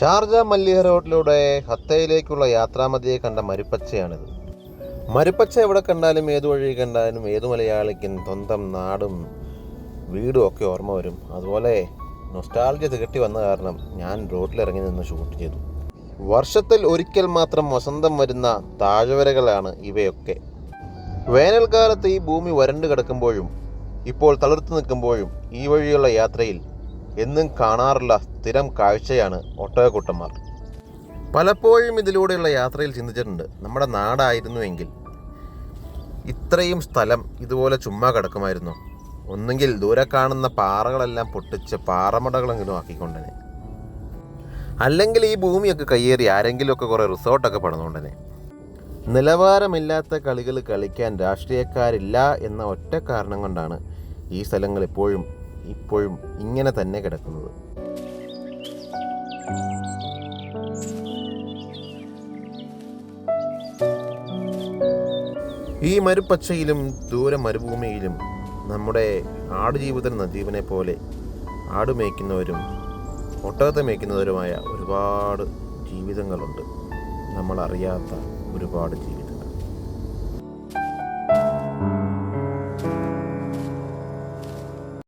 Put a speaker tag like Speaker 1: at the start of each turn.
Speaker 1: Sharjah Mallya റോഡിലൂടെ ഹത്തയിലേക്കുള്ള യാത്രാമതിയെ കണ്ട മരുപ്പച്ചയാണിത്. മരുപ്പച്ച എവിടെ കണ്ടാലും ഏതു വഴി കണ്ടാലും ഏതു മലയാളിക്കും സ്വന്തം നാടും വീടും ഒക്കെ ഓർമ്മ വരും. അതുപോലെ നൊസ്റ്റാൾജി തികട്ടി വന്ന കാരണം ഞാൻ റോഡിലിറങ്ങി നിന്ന് ഷൂട്ട് ചെയ്തു. വർഷത്തിൽ ഒരിക്കൽ മാത്രം വസന്തം വരുന്ന താഴ്വരകളാണ് ഇവയൊക്കെ. വേനൽക്കാലത്ത് ഈ ഭൂമി വരണ്ടു കിടക്കുമ്പോഴും ഇപ്പോൾ തളിർത്ത് നിൽക്കുമ്പോഴും ഈ വഴിയുള്ള യാത്രയിൽ എന്നും കാണാറുള്ള സ്ഥിരം കാഴ്ചയാണ് ഒട്ടകക്കൂട്ടന്മാർ പലപ്പോഴും ഇതിലൂടെയുള്ള യാത്രയിൽ ചിന്തിച്ചിട്ടുണ്ട് നമ്മുടെ നാടായിരുന്നുവെങ്കിൽ ഇത്രയും സ്ഥലം ഇതുപോലെ ചുമ്മാ കിടക്കുമായിരുന്നു? ഒന്നുകിൽ ദൂരെ കാണുന്ന പാറകളെല്ലാം പൊട്ടിച്ച് പാറമടകളെങ്കിലും ആക്കിക്കൊണ്ടനെ. അല്ലെങ്കിൽ ഈ ഭൂമിയൊക്കെ കയ്യേറി ആരെങ്കിലുമൊക്കെ കുറേ റിസോർട്ടൊക്കെ പണിതുകൊണ്ടനെ. നിലവാരമില്ലാത്ത കളികൾ കളിക്കാൻ രാഷ്ട്രീയക്കാരില്ല എന്ന ഒറ്റ കാരണം കൊണ്ടാണ് ഈ സ്ഥലങ്ങൾ ഇപ്പോഴും ഇപ്പോഴും ഇങ്ങനെ തന്നെ കിടക്കുന്നത്. ഈ മരുപ്പച്ചയിലും ദൂര മരുഭൂമിയിലും നമ്മുടെ ആടുജീവിതം നജീവനെ ജീവനെ പോലെ ആട് മേയ്ക്കുന്നവരും ഒട്ടകത്തെ മേയ്ക്കുന്നവരുമായ ഒരുപാട് ജീവിതങ്ങളുണ്ട്. നമ്മൾ അറിയാത്ത ഒരുപാട് ജീവിതങ്ങൾ